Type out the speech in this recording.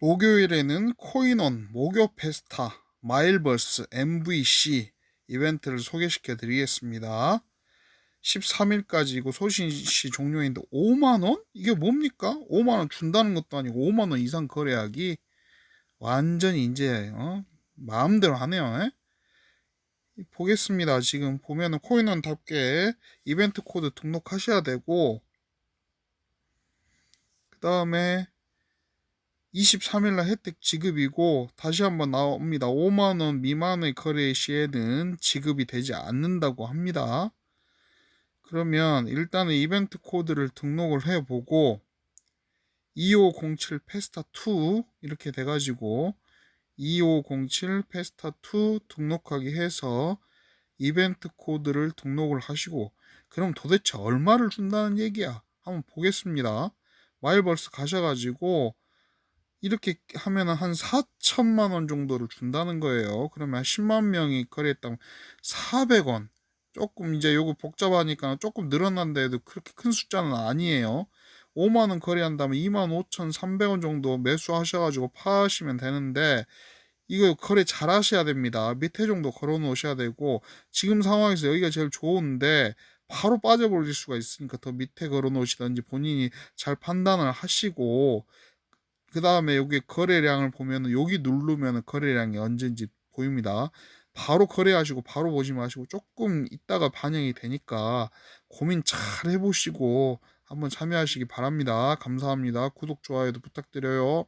목요일에는 코인원 목요 페스타 마일버스 MVC 이벤트를 소개시켜 드리겠습니다. 13일까지고 소신시 종료인데 5만원? 이게 뭡니까? 5만원 준다는 것도 아니고 5만원 이상 거래하기 완전히 이제 어? 마음대로 하네요. 에? 보겠습니다. 지금 보면은 코인원답게 이벤트 코드 등록하셔야 되고 그 다음에 23일날 혜택 지급이고 다시 한번 나옵니다. 5만원 미만의 거래 시에는 지급이 되지 않는다고 합니다. 그러면 일단은 이벤트 코드를 등록을 해보고 2507 페스타 2 이렇게 돼가지고 2507 페스타 2 등록하기 해서 이벤트 코드를 등록을 하시고 그럼 도대체 얼마를 준다는 얘기야? 한번 보겠습니다. 마일버스 가셔가지고 이렇게 하면은 한 4천만 원 정도를 준다는 거예요. 그러면 10만 명이 거래했다면 400원. 조금 이제 요거 복잡하니까 조금 늘어난다 해도 그렇게 큰 숫자는 아니에요. 5만 원 거래한다면 2만 5천3백원 정도 매수하셔가지고 파시면 되는데 이거 거래 잘 하셔야 됩니다. 밑에 정도 걸어 놓으셔야 되고 지금 상황에서 여기가 제일 좋은데 바로 빠져버릴 수가 있으니까 더 밑에 걸어 놓으시든지 본인이 잘 판단을 하시고 그 다음에 여기 거래량을 보면은 여기 누르면 거래량이 언제인지 보입니다. 바로 거래하시고 바로 보지 마시고 조금 있다가 반영이 되니까 고민 잘 해보시고 한번 참여하시기 바랍니다. 감사합니다. 구독, 좋아요도 부탁드려요.